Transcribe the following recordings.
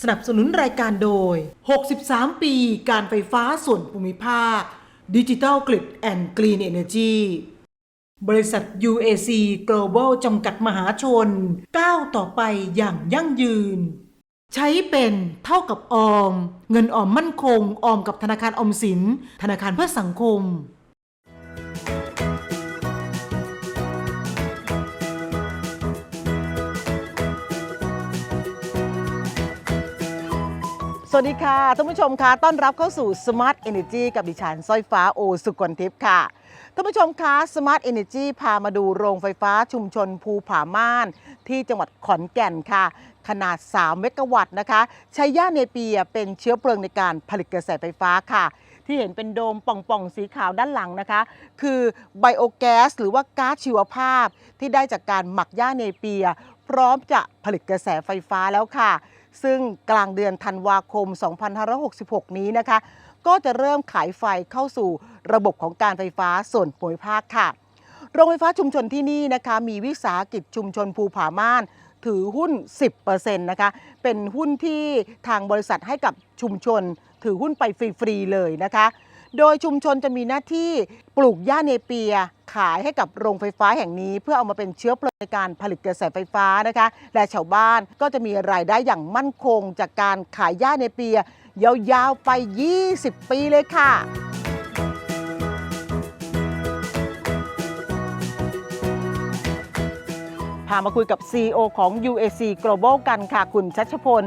สนับสนุนรายการโดย 63 ปีการไฟฟ้าส่วนภูมิภาค ดิจิ t a ลกริดแอนด์กรีนเอเนจีบริษัท UAC Global จำกัดมหาชน ก้าวต่อไปอย่างยั่งยืน ใช้เป็นเท่ากับออม เงินออมมั่นคง ออมกับธนาคารออมสิน ธนาคารเพื่อสังคม วัสดีค่ะท่านผู้ชมค่ะต้อนรับเข้าสู่ Smart Energy กับดิฉันสร้อยฟ้าโอสุกลทิพย์ค่ะท่านผู้ชมคะ Smart Energy พามาดูโรงไฟฟ้าชุมชนภูผาม่าน ที่จังหวัดขอนแก่นค่ะ ขนาด 3 เมกะวัตต์นะคะใช้ย่าเนเปียเป็นเชื้อเพลิงในการผลิตกระแสไฟฟ้าค่ะ ที่เห็นเป็นโดมป่อง ๆ สีขาวด้านหลังนะคะ คือไบโอแก๊สหรือว่าก๊าซชีวภาพ ที่ได้จากการหมักย่าเนเปีย พร้อมจะผลิตกระแสไฟฟ้าแล้วค่ะ ซึ่งกลางเดือนธันวาคม 2566 นี้นะคะ ก็จะเริ่มขายไฟเข้าสู่ระบบของการไฟฟ้าส่วนภูมิภาคค่ะ โรงไฟฟ้าชุมชนที่นี่นะคะ มีวิสาหกิจชุมชนภูผาม่านถือหุ้น 10%นะคะ เป็นหุ้นที่ทางบริษัทให้กับชุมชน ถือหุ้นไปฟรี ๆ เลยนะคะ โดยชุมชนจะมีหน้าที่ปลูกหญ้าเนเปีย ขายให้กับโรงไฟฟ้าแห่งนี้ เพื่อเอามาเป็นเชื้อเพลิงในการผลิตกระแสไฟฟ้านะคะ และชาวบ้านก็จะมีรายได้อย่างมั่นคง จากการขายหญ้าเนเปียยาวๆไป 20 ปีเลยค่ะพามาคุยกับ CEO ของ UAC Global กันค่ะ คุณชัชพล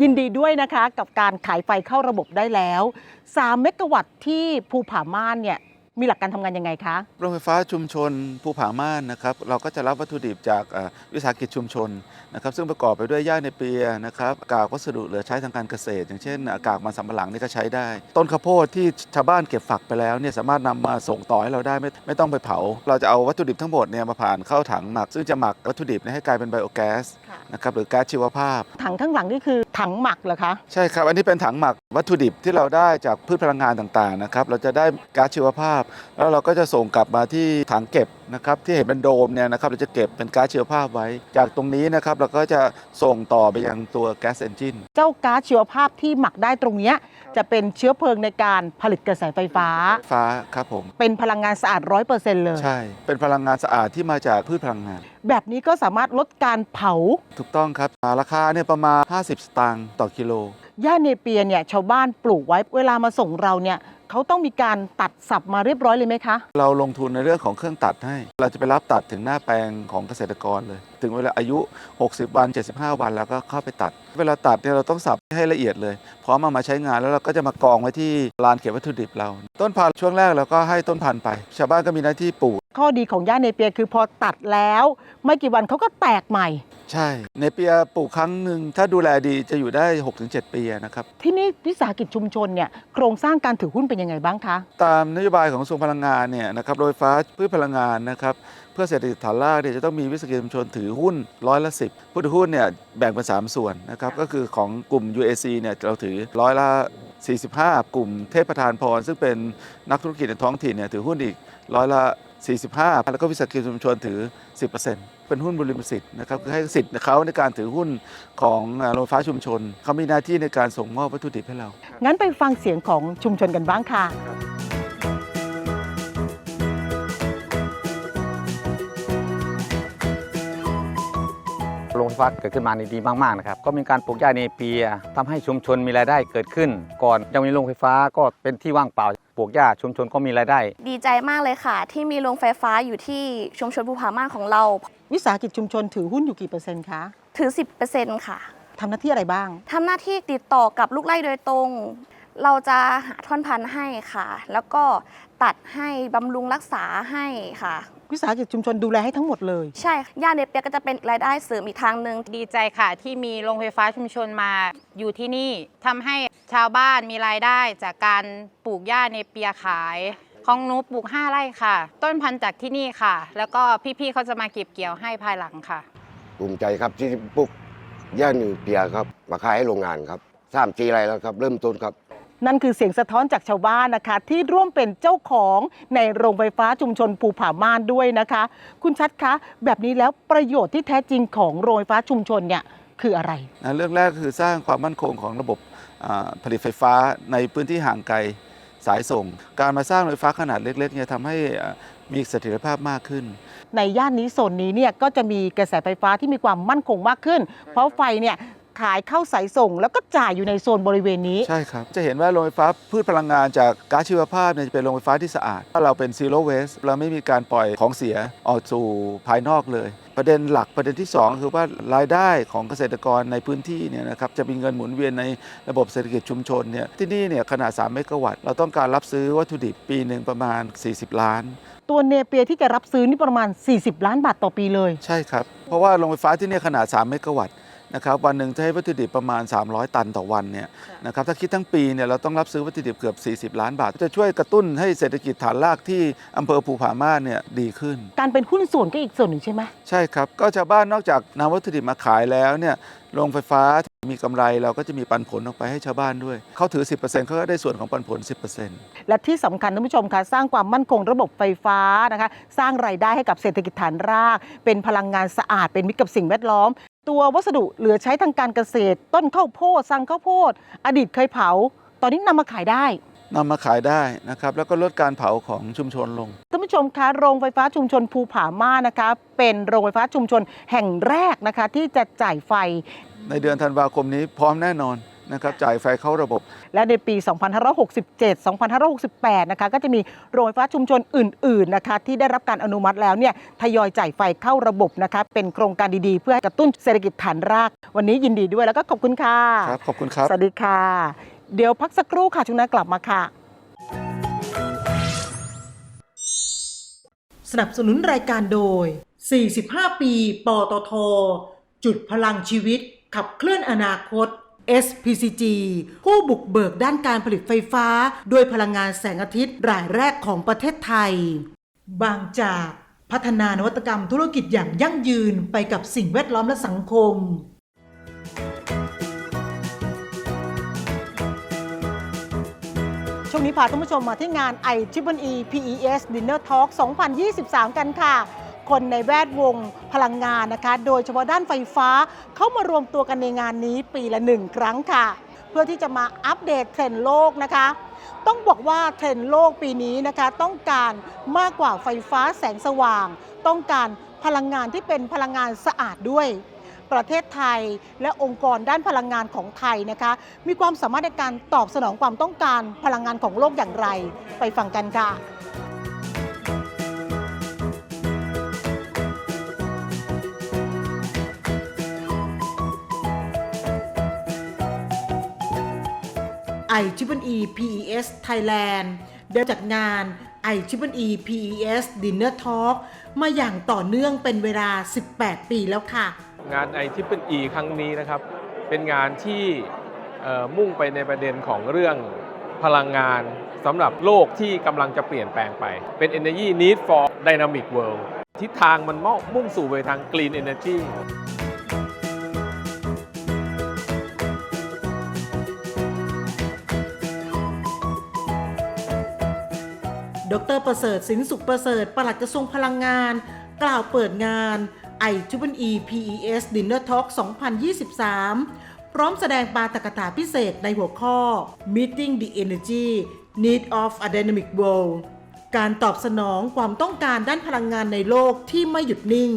ยินดีด้วยนะคะ กับการขายไฟเข้าระบบได้แล้ว 3 เมกะวัตต์ที่ภูผาม่านเนี่ย มีหลักการทำงานยังไงคะโรงไฟฟ้าชุมชนภูผาม่านนะครับเราก็จะรับวัตถุดิบจากเอ่อวิสาหกิจชุมชนนะครับซึ่งประกอบไปด้วยหญ้าในเปียนะครับกากวัสดุเหลือใช้ทางการเกษตร อย่างเช่นอะกากมันสำปะหลังนี่ก็ใช้ได้ ต้นข้าวโพดที่ชาวบ้านเก็บฝักไปแล้วเนี่ยสามารถนำมาส่งต่อให้เราได้ไม่ไม่ต้องไปเผา เราจะเอาวัตถุดิบทั้งหมดเนี่ยมาผ่านเข้าถังหมัก ซึ่งจะหมักวัตถุดิบเนี่ยให้กลายเป็นไบโอแก๊สค่ะนะครับหรือก๊าซชีวภาพ ถังข้างหลังนี่คือถังหมักเหรอคะใช่ครับอันนี้เป็นถังหมัก วัตถุดิบที่เราได้จากพืชพลังงานต่างๆนะครับเราจะได้ก๊าซชีวภาพ แล้วเราก็จะส่งกลับมาที่ถังเก็บนะครับที่เห็นเป็นโดมเนี่ยนะครับเราจะเก็บเป็นก๊าซชีวภาพไว้ จากตรงนี้นะครับเราก็จะส่งต่อไปยังตัวแก๊สเอนจินเจ้าก๊าซชีวภาพที่หมักได้ตรงเนี้ยจะเป็นเชื้อเพลิงในการผลิตกระแสไฟฟ้า ฟ้าครับผม เป็นพลังงานสะอาด100%เลย ใช่ เป็นพลังงานสะอาดที่มาจากพืชพลังงาน แบบนี้ก็สามารถลดการเผา ถูกต้องครับอ่าราคาเนี่ยประมาณ 50 สตางค์ต่อกิโล หญ้าเนเปียเนี่ยชาวบ้านปลูกไว้เวลามาส่งเราเนี่ยเขาต้องมีการตัดสับมาเรียบร้อยเลยไหมคะ เราลงทุนในเรื่องของเครื่องตัดให้ เราจะไปรับตัดถึงหน้าแปลงของเกษตรกรเลย ถึงเวลาอายุ 60 วัน 75 วันแล้วก็เข้าไปตัด เวลาตัดเนี่ยเราต้องสับให้ละเอียดเลยพร้อมเอามาใช้งานแล้วเราก็จะมากองไว้ที่ลานเก็บวัตถุดิบเรา ต้นพันธุ์ช่วงแรกเราก็ให้ต้นพันธุ์ไป ชาวบ้านก็มีหน้าที่ปลูก ข้อดีของหญ้าเนเปียคือพอตัดแล้ว ไม่กี่วันเขาก็แตกใหม่ ใช่ ในเปียปลูกครั้งหนึ่งถ้าดูแลดีจะอยู่ได้ 6-7 ปีนะครับ ที่นี่วิสาหกิจชุมชนเนี่ยโครงสร้างการถือหุ้นเป็นยังไงบ้างคะ ตามนโยบายของกระทรวงพลังงานเนี่ยนะครับโดยไฟฟ้าพืชพลังงานนะครับเพื่อเศรษฐกิจฐานรากเนี่ยจะต้องมีวิสาหกิจชุมชนถือหุ้นร้อยละสิบผู้ถือหุ้นเนี่ยแบ่งเป็น 3 ส่วนนะครับก็คือของกลุ่ม UAC เนี่ยเราถือร้อยละ45 กลุ่มเทพประธานพรซึ่งเป็นนักธุรกิจในท้องถิ่นเนี่ยถือหุ้นอีกร้อยละ 45 แล้วก็วิสาหกิจชุมชนถือ 10%เป็นหุ้นบริมสิทธิ์นะครับคือให้สิทธิ์เขาในการถือหุ้นของอ่าโรงไฟฟ้าชุมชน เขามีหน้าที่ในการส่งมอบวัตถุดิบให้เรา งั้นไปฟังเสียงของชุมชนกันบ้างค่ะ โรงไฟฟ้าเกิดขึ้นมานี่ดีมาก ๆ นะครับ ก็มีการปลูกหญ้าเนเปียทำให้ชุมชนมีรายได้เกิดขึ้น ก่อนยังมีโรงไฟฟ้าก็เป็นที่ว่างเปล่า ปลูกหญ้าชุมชนก็มีรายได้ ดีใจมากเลยค่ะ ที่มีโรงไฟฟ้าอยู่ที่ชุมชนภูผาม่านของเรา วิสาหกิจชุมชนถือหุ้นอยู่กี่เปอร์เซ็นต์คะ ถือ 10%ค่ะ ทำหน้าที่อะไรบ้าง ทำหน้าที่ติดต่อกับลูกไร่โดยตรง เราจะหาท่อนพันธุ์ให้ค่ะ แล้วก็ตัดให้บำรุงรักษาให้ค่ะ วิสาหกิจชุมชนดูแลให้ทั้งหมดเลย ใช่ย่าเนเปียก็จะเป็นรายได้เสริมอีกทางหนึ่ง ดีใจค่ะ ที่มีโรงไฟฟ้าชุมชนมาอยู่ที่นี่ทำให้ชาวบ้านมีรายได้จากการปลูกหญ้าในเปียขาย ของหนูปลูก 5 ไร่ค่ะ ต้นพันธุ์จากที่นี่ค่ะ แล้วก็พี่ๆเขาจะมาเก็บเกี่ยวให้ภายหลังค่ะ ภูมิใจครับที่ปลูกย่าหนึ่งเปียครับ มาขายให้โรงงานครับสามจีไรแล้วครับ เริ่มต้นครับ นั่นคือเสียงสะท้อนจากชาวบ้านนะคะ ที่ร่วมเป็นเจ้าของในโรงไฟฟ้าชุมชนภูผาม่านด้วยนะคะ คุณชัดคะ แบบนี้แล้วประโยชน์ที่แท้จริงของโรงไฟฟ้าชุมชนเนี่ยคืออะไรนะเรื่องแรกคือสร้างความมั่นคงของระบบอ่าผลิตไฟฟ้าในพื้นที่ห่างไกลสายส่ง การมาสร้างโรงไฟฟ้าขนาดเล็กๆเนี่ยทำให้อ่ามีเสถียรภาพมากขึ้น ในย่านนี้โซนนี้เนี่ยก็จะมีกระแสไฟฟ้าที่มีความมั่นคงมากขึ้น เพราะไฟเนี่ย ขายเข้าสายส่ง แล้วก็จ่ายอยู่ในโซนบริเวณนี้ ใช่ครับ จะเห็นว่าโรงไฟฟ้าพืชพลังงานจากก๊าซชีวภาพเนี่ยจะเป็นโรงไฟฟ้าที่สะอาดถ้าเราเป็น zero waste เราไม่มีการปล่อยของเสียออกสู่ภายนอกเลย ประเด็นหลักประเด็นที่ 2 คือว่ารายได้ของเกษตรกรในพื้นที่เนี่ยนะครับจะมีเงินหมุนเวียนในระบบเศรษฐกิจชุมชนเนี่ยที่นี่เนี่ยขนาด 3 เมกะวัตต์เราต้องการรับซื้อวัตถุดิบปีหนึ่งประมาณ 40 ล้าน ตัวเนเปียที่จะรับซื้อนี่ประมาณ 40 ล้านบาทต่อปีเลย ใช่ครับ เพราะว่าโรงไฟฟ้าที่เนี่ยขนาด 3 เมกะวัตต์ นะครับวันหนึ่งจะให้วัตถุดิบประมาณ 300 ตันต่อวันเนี่ยนะครับถ้าคิดทั้งปีเนี่ยเราต้องรับซื้อวัตถุดิบเกือบ 40 ล้านบาท จะช่วยกระตุ้นให้เศรษฐกิจฐานรากที่อำเภอภูผาม่านเนี่ยดีขึ้น การเป็นหุ้นส่วนก็อีกส่วนหนึ่งใช่ไหมใช่ครับ ก็ชาวบ้านนอกจากนำวัตถุดิบมาขายแล้วเนี่ยโรงไฟฟ้ามีกำไรเราก็จะมีปันผลออกไปให้ชาวบ้านด้วย เขาถือ 10%เขาก็ได้ส่วนของปันผล 10%และที่สำคัญท่านผู้ชมคะสร้างความมั่นคงระบบไฟฟ้านะคะ สร้างรายได้ให้กับเศรษฐกิจฐานราก เป็นพลังงานสะอาดเป็นมิตรกับสิ่งแวดล้อม ตัววัสดุเหลือใช้ทางการเกษตร ต้นข้าวโพดสังข้าวโพด อดีตเคยเผา ตอนนี้นำมาขายได้ นำมาขายได้นะครับ แล้วก็ลดการเผาของชุมชนลง ท่านผู้ชมคะโรงไฟฟ้าชุมชนภูผาม่านนะคะ เป็นโรงไฟฟ้าชุมชนแห่งแรกนะคะ ที่จะจ่ายไฟ ในเดือนธันวาคมนี้พร้อมแน่นอน นะครับจ่ายไฟเข้าระบบ และในปี 2567 2568 นะคะก็จะมีโรงไฟฟ้าชุมชนอื่น ๆ นะคะที่ได้รับการอนุมัติแล้วเนี่ยทยอยจ่ายไฟเข้าระบบนะคะเป็นโครงการดีๆ เพื่อกระตุ้นเศรษฐกิจฐานราก วันนี้ยินดีด้วยแล้วก็ขอบคุณค่ะครับขอบคุณครับ สวัสดีค่ะ เดี๋ยวพักสักครู่ค่ะช่วงหน้ากลับมาค่ะ สนับสนุนรายการโดย 45 ปี ปตท จุดพลังชีวิต ขับเคลื่อนอนาคต SPCG ผู้บุกเบิกด้านการผลิตไฟฟ้า ด้วยพลังงานแสงอาทิตย์รายแรกของประเทศไทย บางจากพัฒนานวัตกรรมธุรกิจอย่างยั่งยืนไปกับสิ่งแวดล้อมและสังคม ช่วงนี้พาท่านผู้ชมมาที่งาน i t r i e PES Dinner Talk 2023 กันค่ะ คนในแวดวงพลังงานนะคะ โดยเฉพาะด้านไฟฟ้าเข้ามารวมตัวกันในงานนี้ปีละหนึ่งครั้งค่ะ เพื่อที่จะมาอัปเดตเทรนด์โลกนะคะ ต้องบอกว่าเทรนด์โลกปีนี้นะคะ ต้องการมากกว่าไฟฟ้าแสงสว่าง ต้องการพลังงานที่เป็นพลังงานสะอาดด้วยประเทศไทยและองค์กรด้านพลังงานของไทยนะคะ มีความสามารถในการตอบสนองความต้องการพลังงานของโลกอย่างไร ไปฟังกันค่ะ i t r i e PES Thailand ได้จัดงาน i t r i e PES Dinner Talk มาอย่างต่อเนื่องเป็นเวลา 18 ปีแล้วค่ะ งานไอทิปเปิลอีครั้งนี้นะครับ เป็นงานที่มุ่งไปในประเด็นของเรื่องพลังงานสำหรับโลกที่กำลังจะเปลี่ยนแปลงไป เป็น Energy Need for Dynamic World ทิศทางมันมุ่งสู่ไปทาง Clean Energy รประเสริฐสินสุขประเสริฐปลัดกระทรวงพลังงาน กล่าวเปิดงาน i t r e e PES Dinner Talk 2023 พร้อมแสดงปาตกถาพิเศษในหัวข้อ Meeting the Energy Need of a Dynamic World การตอบสนองความต้องการด้านพลังงานในโลกที่ไม่หยุดนิ่ง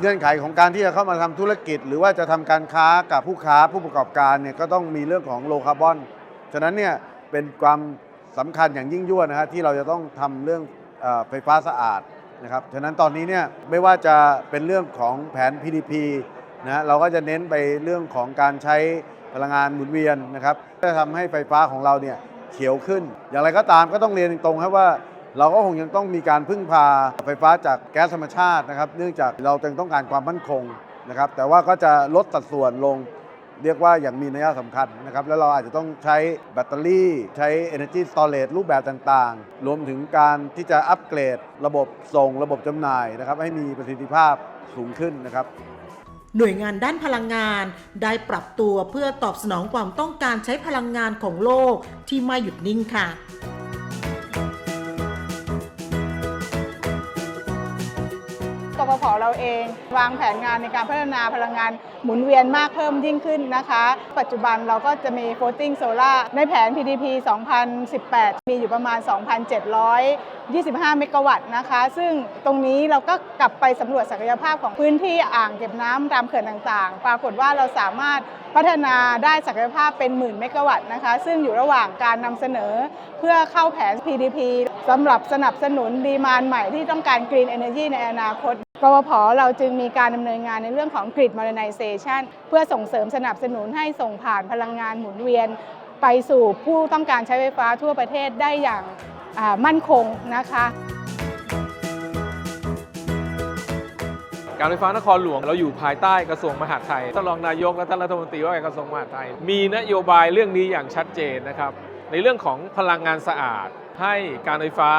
เงื่อนไขของการที่จะเข้ามาทำธุรกิจ หรือว่าจะทำการค้ากับผู้ค้าผู้ประกอบการเนี่ยก็ต้องมีเรื่องของโลคาร์บอน ฉะนั้นเนี่ยเป็นความ สำคัญอย่างยิ่งยวดนะฮะที่เราจะต้องทำเรื่องเออไฟฟ้าสะอาดนะครับฉะนั้นตอนนี้เนี่ยไม่ว่าจะเป็นเรื่องของแผน PDP นะฮะเราก็จะเน้นไปเรื่องของการใช้พลังงานหมุนเวียนนะครับจะทำให้ไฟฟ้าของเราเนี่ยเขียวขึ้น อย่างไรก็ตามก็ต้องเรียนตรงๆครับว่า เราก็คงยังต้องมีการพึ่งพาไฟฟ้าจากแก๊สธรรมชาตินะครับ เนื่องจากเราจึงต้องการความมั่นคงนะครับ แต่ว่าก็จะลดสัดส่วนลง เรียกว่าอย่างมีนัยสำคัญนะครับแล้วเราอาจจะต้องใช้แบตเตอรี่ ใช้ Energy Storage รูปแบบต่างๆ รวมถึงการที่จะอัปเกรด ระบบส่งระบบจำหน่ายนะครับให้มีประสิทธิภาพสูงขึ้นนะครับหน่วยงานด้านพลังงานได้ปรับตัวเพื่อตอบสนองความต้องการใช้พลังงานของโลกที่ไม่หยุดนิ่งค่ะ ปพเราเราเอง วางแผนงานในการพัฒนาพลังงานหมุนเวียนมากเพิ่มยิ่งขึ้นนะคะ ปัจจุบันเราก็จะมี floating solar ในแผน PDP 2018 มีอยู่ประมาณ 2,725 เมกะวัตต์นะคะ ซึ่งตรงนี้เราก็กลับไปสำรวจศักยภาพของพื้นที่อ่างเก็บน้ำตามเขื่อนต่างๆ ปรากฏว่าเราสามารถพัฒนาได้ศักยภาพเป็นหมื่นเมกะวัตต์นะคะ ซึ่งอยู่ระหว่างการนำเสนอเพื่อเข้าแผน PDP สำหรับสนับสนุนดีมานใหม่ที่ต้องการ Green Energy ในอนาคต กวพเราจึงมีการดำเนินงานในเรื่องของ Grid Modernization เพื่อส่งเสริมสนับสนุนให้ส่งผ่านพลังงานหมุนเวียน ไปสู่ผู้ต้องการใช้ไฟฟ้าทั่วประเทศได้อย่างมั่นคงนะคะการไฟฟ้านครหลวงเราอยู่ภายใต้กระทรวงมหาดไทยท่านรองนายกและท่านรัฐมนตรีว่าการกระทรวงมหาดไทย มีนโยบายเรื่องนี้อย่างชัดเจนนะครับ ในเรื่องของพลังงานสะอาด ให้การไฟฟ้า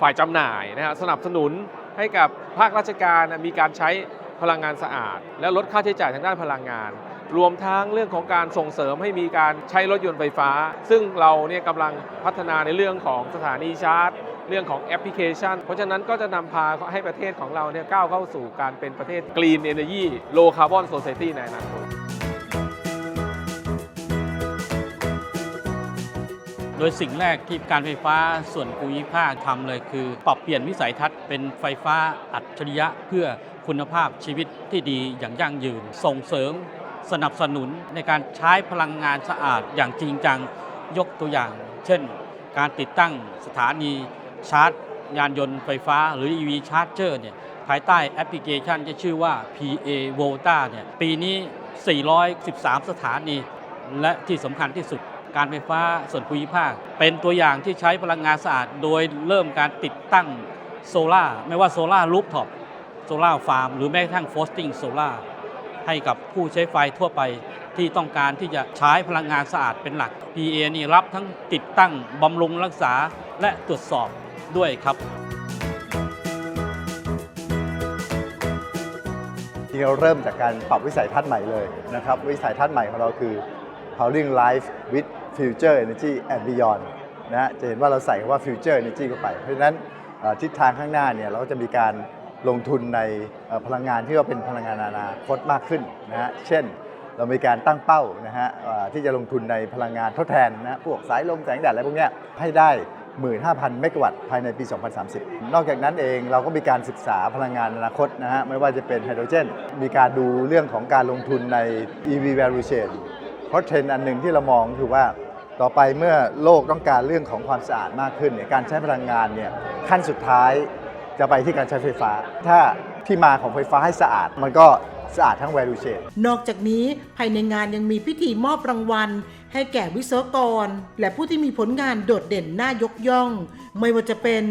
ฝ่ายจำหน่ายนะฮะสนับสนุน ให้กับภาคราชการมีการใช้พลังงานสะอาด และลดค่าใช้จ่ายทางด้านพลังงาน รวมทั้งเรื่องของการส่งเสริมให้มีการใช้รถยนต์ไฟฟ้า ซึ่งเราเนี่ยกำลังพัฒนาในเรื่องของสถานีชาร์จ เรื่องของแอปพลิเคชัน เพราะฉะนั้นก็จะนำพาให้ประเทศของเราเนี่ยก้าวเข้าสู่การเป็นประเทศ Green Energy Low Carbon Society ในอนาคต ดยสิ่งแรกที่การไฟฟ้าส่วนภูมิภาคทำเลยคือ ปรับเปลี่ยนวิสัยทัศน์เป็นไฟฟ้าอัจฉริยะเพื่อคุณภาพชีวิตที่ดีอย่างยั่งยืน ส่งเสริมสนับสนุนในการใช้พลังงานสะอาดอย่างจริงจังยกตัวอย่าง เช่น การติดตั้งสถานีชาร์จ ยานยนต์ไฟฟ้าหรือ EV Charger เนี่ยภายใต้แอปพลิเคชันที่ชื่อว่า PA Volta เนี่ยปีนี้ 413 สถานี และที่สำคัญที่สุด การไฟฟ้าส่วนภูมิภาค เป็นตัวอย่างที่ใช้พลังงานสะอาด โดยเริ่มการติดตั้งโซลา่าไม่ว่าโซลา่ารูฟท็อปโซลา่าฟาร์มหรือแม้กระทั่งโฟสติ้งโซลา่าให้กับผู้ใช้ไฟทั่วไปที่ต้องการที่จะใช้พลังงานสะอาดเป็นหลัก PA นี่รับทั้งติดตั้งบำรุงรักษาและตรวจสอบด้วยครับที่เราเริ่มจากการปรับวิสัยทัศน์ใหม่เลยนะครับ วิสัยทัศน์ใหม่ของเราคือ powering life with future energy and beyond นะฮะจะเห็นว่าเราใส่คำว่า future energy เข้าไป เพราะฉะนั้นทิศทางข้างหน้าเนี่ยเราก็จะมีการลงทุนในพลังงานที่ว่าเป็นพลังงานอนาคตมากขึ้นนะฮะเช่นเรามีการตั้งเป้านะฮะที่จะลงทุนในพลังงานทดแทนนะฮะพวกสายลมแสงแดดอะไรพวกเนี้ยให้ได้ 15,000 เมกะวัตต์ภายในปี 2030 นอกจากนั้นเองเราก็มีการศึกษาพลังงานอนาคตนะฮะไม่ว่าจะเป็นไฮโดรเจน มีการดูเรื่องของการลงทุนใน EV value chain เพราะเทรนด์อันหนึ่งที่เรามองคือว่าต่อไปเมื่อโลกต้องการเรื่องของความสะอาดมากขึ้นเนี่ยการใช้พลังงานเนี่ยขั้นสุดท้ายจะไปที่การใช้ไฟฟ้า ถ้าที่มาของไฟฟ้าให้สะอาด มันก็สะอาดทั้ง value chain นอกจากนี้ภายในงานยังมีพิธีมอบรางวัล ให้แก่วิศวกร และผู้ที่มีผลงานโดดเด่นน่ายกย่อง ไม่ว่าจะเป็น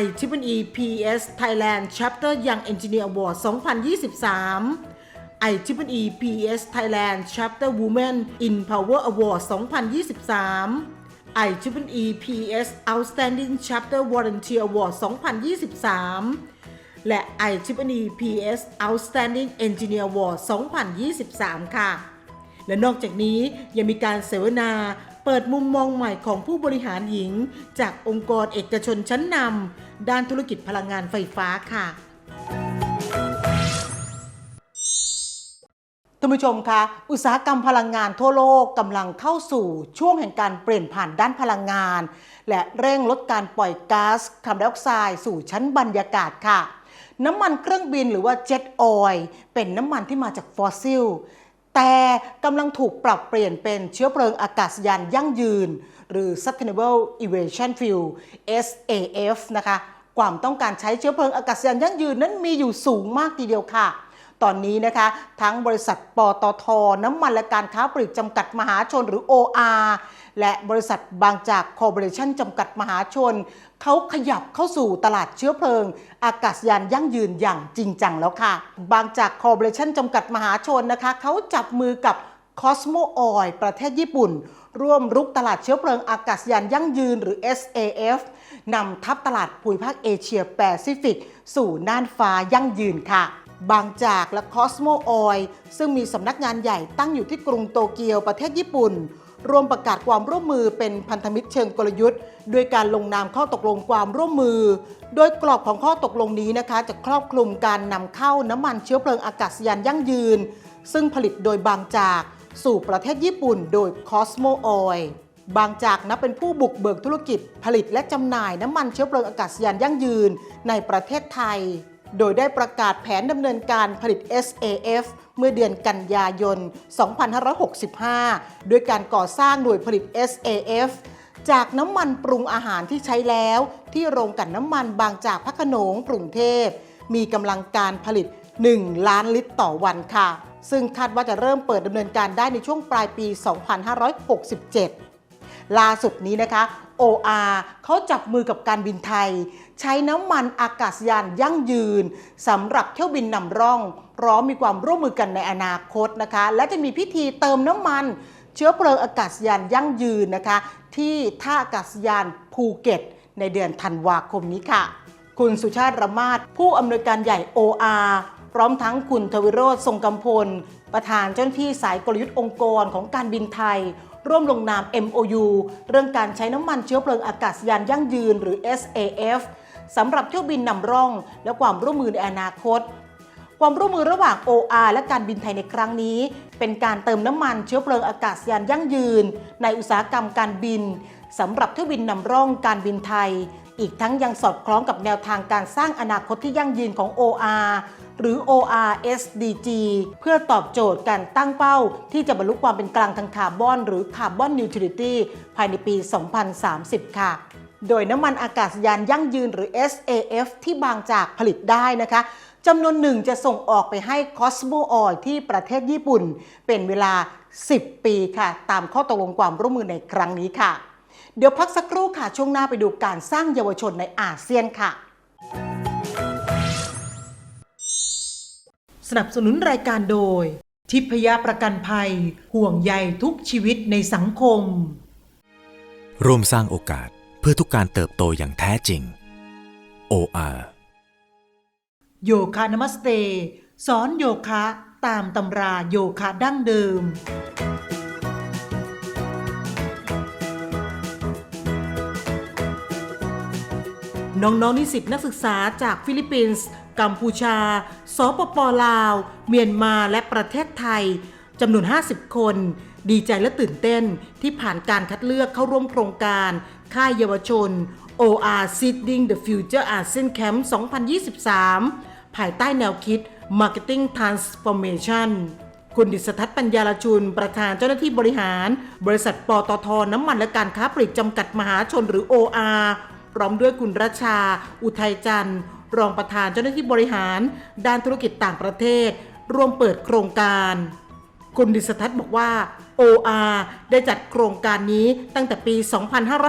i t e e PS Thailand Chapter Young Engineer Award 2023 i t e e PS Thailand Chapter Women in Power Award 2023 i t e e PS Outstanding Chapter Volunteer Award 2023 และ i t e e PS Outstanding Engineer Award 2023 ค่ะ และนอกจากนี้ยังมีการเสวนาเปิดมุมมองใหม่ของผู้บริหารหญิง จากองค์กรเอกชนชั้นนำด้านธุรกิจพลังงานไฟฟ้าค่ะ ท่านผู้ชมคะอุตสาหกรรมพลังงานทั่วโลกกำลังเข้าสู่ช่วงแห่งการเปลี่ยนผ่านด้านพลังงาน และเร่งลดการปล่อยก๊าซคาร์บอนไดออกไซด์สู่ชั้นบรรยากาศค่ะ น้ำมันเครื่องบินหรือว่าเจ็ตออยล์เป็นน้ำมันที่มาจากฟอสซิลแต่กำลังถูกปรับเปลี่ยนเป็นเชื้อเพลิงอากาศยานยั่งยืน หรือ Sustainable Aviation Fuel SAF นะคะ ความต้องการใช้เชื้อเพลิงอากาศยานยั่งยืนนั้นมีอยู่สูงมากทีเดียวค่ะ ตอนนี้นะคะ ทั้งบริษัทปตท น้ำมันและการค้าปลีกจำกัดมหาชนหรือ OR และบริษัทบางจากคอร์ปอเรชั่นจำกัดมหาชน เขาขยับเข้าสู่ตลาดเชื้อเพลิง อากาศยานยั่งยืนอย่างจริงจังแล้วค่ะ บางจากคอร์ปอเรชั่นจำกัดมหาชนนะคะ เขาจับมือกับ Cosmo Oil ประเทศญี่ปุ่น ร่วมรุกตลาดเชื้อเพลิงอากาศยานยั่งยืนหรือ SAF นำทัพตลาดภูมิภาคเอเชียแปซิฟิก สู่น่านฟ้ายั่งยืนค่ะ บางจากและ Cosmo Oil ซึ่งมีสำนักงานใหญ่ตั้งอยู่ที่กรุงโตเกียวประเทศญี่ปุ่น ร่วมประกาศความร่วมมือเป็นพันธมิตรเชิงกลยุทธ์ด้วยการลงนามข้อตกลงความร่วมมือ โดยกรอบของข้อตกลงนี้นะคะ จะครอบคลุมการนำเข้าน้ำมันเชื้อเพลิงอากาศยานยั่งยืน ซึ่งผลิตโดยบางจากสู่ประเทศญี่ปุ่น โดย Cosmo Oil บางจากนับเป็นผู้บุกเบิกธุรกิจ ผลิตและจำหน่ายน้ำมันเชื้อเพลิงอากาศยานยั่งยืนในประเทศไทย โดยได้ประกาศแผนดำเนินการผลิต SAF เมื่อเดือนกันยายน 2565 ด้วยการก่อสร้างหน่วยผลิต SAF จากน้ำมันปรุงอาหารที่ใช้แล้ว ที่โรงกลั่นน้ำมันบางจากพระโขนงกรุงเทพ มีกำลังการผลิต 1 ล้านลิตรต่อวันค่ะ ซึ่งคาดว่าจะเริ่มเปิดดำเนินการได้ในช่วงปลายปี 2567 ล่าสุดนี้นะคะ OR เขาจับมือกับการบินไทย ใช้น้ำมันอากาศยานยั่งยืนสำหรับเที่ยวบินนำร่อง พร้อมมีความร่วมมือกันในอนาคตนะคะ และจะมีพิธีเติมน้ำมันเชื้อเพลิงอากาศยานยั่งยืนนะคะ ที่ท่าอากาศยานภูเก็ต ในเดือนธันวาคมนี้ค่ะ คุณสุชาติระมาศผู้อำนวยการใหญ่ OR พร้อมทั้งคุณทวิโรธทรงกำพล ประธานเจ้าหน้าที่สายกลยุทธ์องค์กรของการบินไทย ร่วมลงนาม MOU เรื่องการใช้น้ำมันเชื้อเพลิงอากาศยานยั่งยืนหรือ SAF สำหรับเที่ยวบินนำร่อง และความร่วมมือในอนาคต ความร่วมมือระหว่าง OR และการบินไทยในครั้งนี้ เป็นการเติมน้ำมันเชื้อเพลิงอากาศยานยั่งยืน ในอุตสาหกรรมการบินสำหรับเที่ยวบินนำร่องการบินไทย อีกทั้งยังสอดคล้องกับแนวทางการสร้างอนาคตที่ยั่งยืนของ OR หรือ OR SDG เพื่อตอบโจทย์การตั้งเป้า ที่จะบรรลุความเป็นกลางทางคาร์บอน หรือคาร์บอนนิวทริตี้ภายในปี 2030 ค่ะโดยน้ำมันอากาศยานยั่งยืนหรือ SAF ที่บางจากผลิตได้นะคะจำนวนหนึ่งจะส่งออกไปให้ Cosmo Oil ที่ประเทศญี่ปุ่น เป็นเวลา 10 ปีค่ะ ตามข้อตกลงความร่วมมือในครั้งนี้ค่ะ เดี๋ยวพักสักครู่ค่ะ ช่วงหน้าไปดูการสร้างเยาวชนในอาเซียนค่ะ นับสนุนรายการโดย ทิพยประกันภัย ห่วงใยทุกชีวิตในสังคม ร่วมสร้างโอกาสเพื่อทุกการเติบโตอย่างแท้จริง OR โยคะนมัสเต สอนโยคะตามตำราโยคะดั้งเดิม น้องๆนิสิตนักศึกษาจากฟิลิปปินส์ กัมพูชา สปปลาว เมียนมาและประเทศไทยจำนวน 50 คน ดีใจและตื่นเต้นที่ผ่านการคัดเลือกเข้าร่วมโครงการ ค่ายเยาวชน OR Seeding the Future ASEAN Camp 2023 ภายใต้แนวคิด Marketing Transformation คุณดิษทัศน์ปัญญาลชุน ประธานเจ้าหน้าที่บริหาร บริษัทปตทน้ำมันและการค้าปลีกจำกัดมหาชนหรือ OR พร้อมด้วยคุณรัชชาอุทัยจันทร์ รองประธานเจ้าหน้าที่บริหาร ด้านธุรกิจต่างประเทศ ร่วมเปิดโครงการ คุณดิษทัศน์บอกว่า OR ได้จัดโครงการนี้ตั้งแต่ปี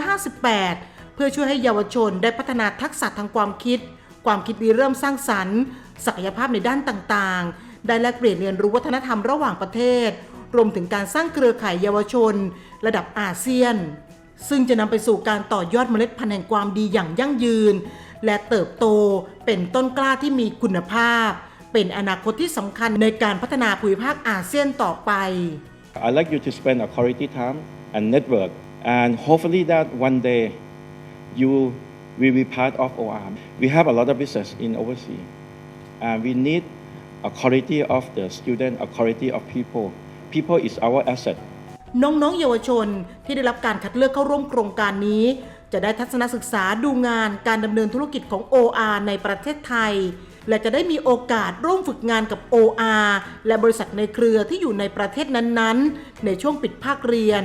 2558 เพื่อช่วยให้เยาวชนได้พัฒนาทักษะทางความคิด ความคิดริเริ่มสร้างสรรค์ ศักยภาพในด้านต่างๆ ได้แลกเปลี่ยนเรียนรู้วัฒนธรรมระหว่างประเทศ รวมถึงการสร้างเครือข่ายเยาวชน ระดับอาเซียนซึ่งจะนำไปสู่การต่อยอดเมล็ดพันธุ์แห่งความดีอย่างยั่งยืน และเติบโตเป็นต้นกล้าที่มีคุณภาพ เป็นอนาคตที่สำคัญในการพัฒนาภูมิภาคอาเซียนต่อไป I'd like you to spend a quality time and network, and hopefully that one day you will be part of OR. We have a lot of business in overseas, and we need a quality of the student, a quality of people. People is our asset. น้องๆเยาวชนที่ได้รับการคัดเลือกเข้าร่วมโครงการนี้ จะได้ทัศนศึกษาดูงานการดำเนินธุรกิจของ OR ในประเทศไทย และจะได้มีโอกาสร่วมฝึกงานกับ OR และบริษัทในเครือที่อยู่ในประเทศนั้นๆ ในช่วงปิดภาคเรียน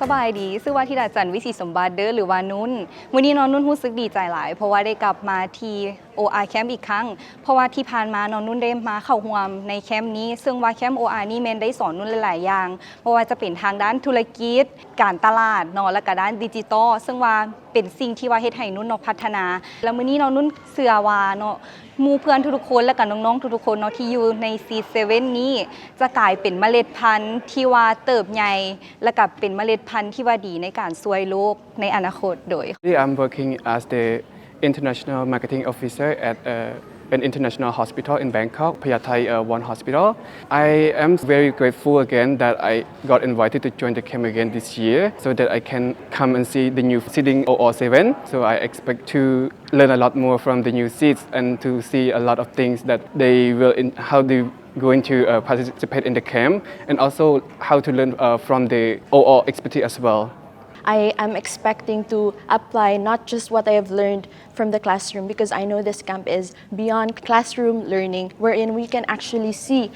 สบายดีชื่อว่าธิดาจันทร์วิสีสมบัติเด้อหรือว่านุ่นวันนี้น้องนุ่นรู้สึกดีใจหลาย เพราะว่าได้กลับมาที่ OR แคมป์อีกครั้ง เพราะว่าที่ผ่านมาน้องนุ่นได้มาเข้าร่วมในแคมป์นี้ ซึ่งว่าแคมป์ OR นี่แมนได้สอนนุ่นหลาย ๆ อย่างเพราะว่าจะเป็นทางด้านธุรกิจ การตลาดเนาะและก็ด้านดิจิตอลซึ่งว่าเป็นสิ่งที่ว่าเฮ็ดให้นุ่นเนาะพัฒนา แล้วมื้อนี้น้องนุ่นเชื่อว่าเนาะมูเพื่อนทุกๆคนและกับน้องๆทุกๆคนเนาะที่อยู่ใน C7 นี้จะกลายเป็นเมล็ดพันธุ์ที่ว่าเติบใหญ่และกับเป็นเมล็ดพันธุ์ที่ว่าดีในการช่วยโลกในอนาคตโดย I'm working as the international marketing officer at uh, an international hospital in Bangkok, Payathai uh, One Hospital. I am very grateful again that I got invited to join the camp again this year so that I can come and see the new seating 007. So I expect to learn a lot more from the new seats and to see a lot of things that they will, in, how they going to uh, participate in the camp and also how to learn uh, from the OR expertise as well. I am expecting to apply not just what I have learned from the classroom because I know this camp is beyond classroom learning, wherein we can actually see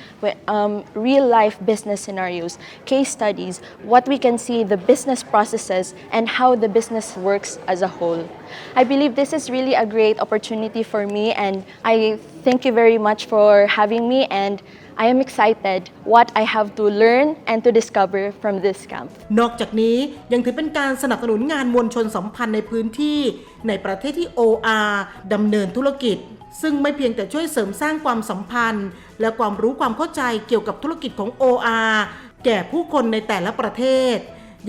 um, real life business scenarios, case studies, what we can see, the business processes, and how the business works as a whole. I believe this is really a great opportunity for me, and I thank you very much for having me. and I am excited what I have to learn and to discover from this camp. นอกจากนี้ยังถือเป็นการสนับสนุนงานมวลชนสัมพันธ์ในพื้นที่ ในประเทศที่ OR ดำเนินธุรกิจ ซึ่งไม่เพียงแต่ช่วยเสริมสร้างความสัมพันธ์ และความรู้ความเข้าใจเกี่ยวกับธุรกิจของ OR แก่ผู้คนในแต่ละประเทศ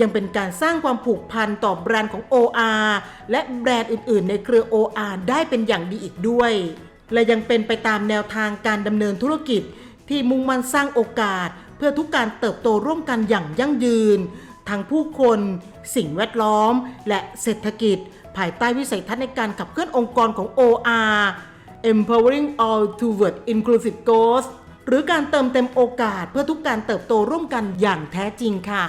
ยังเป็นการสร้างความผูกพันต่อแบรนด์ของ OR และแบรนด์อื่น ๆ ในเครือ OR ได้เป็นอย่างดีอีกด้วย และยังเป็นไปตามแนวทางการดำเนินธุรกิจ ที่มุ่งมั่นสร้างโอกาส เพื่อทุกการเติบโตร่วมกันอย่างยั่งยืน ทั้งผู้คน สิ่งแวดล้อม และเศรษฐกิจ ภายใต้วิสัยทัศน์ในการขับเคลื่อนองค์กรของ OR Empowering All Toward Inclusive Goals หรือการเติมเต็มโอกาสเพื่อทุกการเติบโตร่วมกันอย่างแท้จริงค่ะ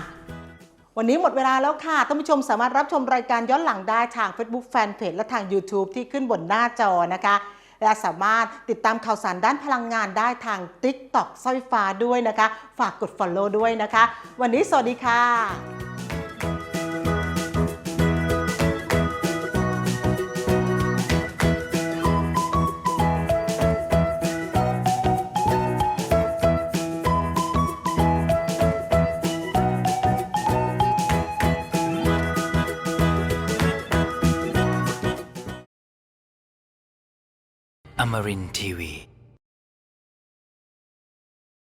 วันนี้หมดเวลาแล้วค่ะ ท่านผู้ชมสามารถรับชมรายการย้อนหลังได้ทาง Facebook Fanpage และทาง YouTube ที่ขึ้นบนหน้าจอนะคะ และสามารถติดตามข่าวสารด้านพลังงานได้ทาง TikTok สร้อยฟ้าด้วยนะคะ ฝากกด Follow ด้วยนะคะ วันนี้สวัสดีค่ะ Tamarin Tiwi.